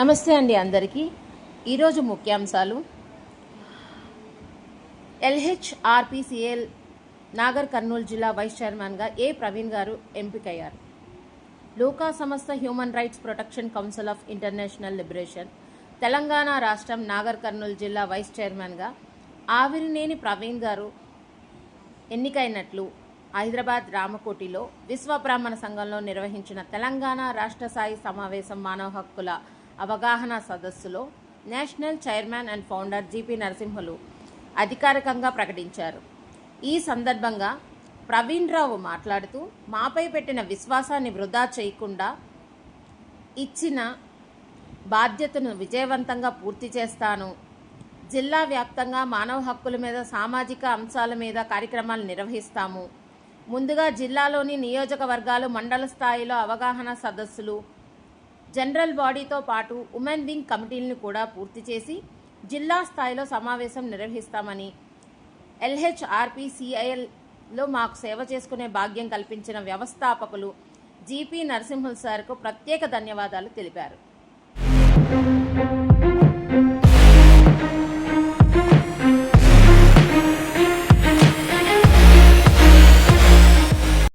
నమస్తే అండి అందరికీ. ఈరోజు ముఖ్యాంశాలు. ఎల్హెచ్ఆర్పిసిఎల్ నాగర్ కర్నూలు జిల్లా వైస్ చైర్మన్గా ఏ ప్రవీణ్ గారు ఎంపికయ్యారు? లోకా సంస్థ human rights protection council of international liberation Telangana రాష్ట్రం నాగర్ కర్నూలు జిల్లా వైస్ చైర్మన్గా ఆవిరినేని ప్రవీణ్ గారు ఎన్నికైనట్లు హైదరాబాద్ రామకోటిలో విశ్వ బ్రాహ్మణ సంఘంలో నిర్వహించిన తెలంగాణ రాష్ట్ర స్థాయి సమావేశం మానవ హక్కుల అవగాహన సదస్సులో national chairman and founder GP Narasimhulu అధికారికంగా ప్రకటించారు. ఈ సందర్భంగా ప్రవీణ్ రావు మాట్లాడుతూ మాపై పెట్టిన విశ్వాసాన్ని వృధా చేయకుండా ఇచ్చిన బాధ్యతను విజయవంతంగా పూర్తి చేస్తాను. జిల్లా వ్యాప్తంగా మానవ హక్కుల మీద సామాజిక అంశాల మీద కార్యక్రమాలు నిర్వహిస్తాము. ముందుగా జిల్లాలోని నియోజకవర్గాలు మండల స్థాయిలో అవగాహన సదస్సులు జనరల్ బాడీతో పాటు ఉమెన్ వింగ్ కమిటీలను కూడా పూర్తి చేసి జిల్లా స్థాయిలో సమావేశం నిర్వహిస్తామని ఎల్హెచ్ఆర్పిసిఐఎల్లో మాకు సేవ చేసుకునే భాగ్యం కల్పించిన వ్యవస్థాపకులు జీపీ నరసింహుల్ సార్కు ప్రత్యేక ధన్యవాదాలు తెలిపారు.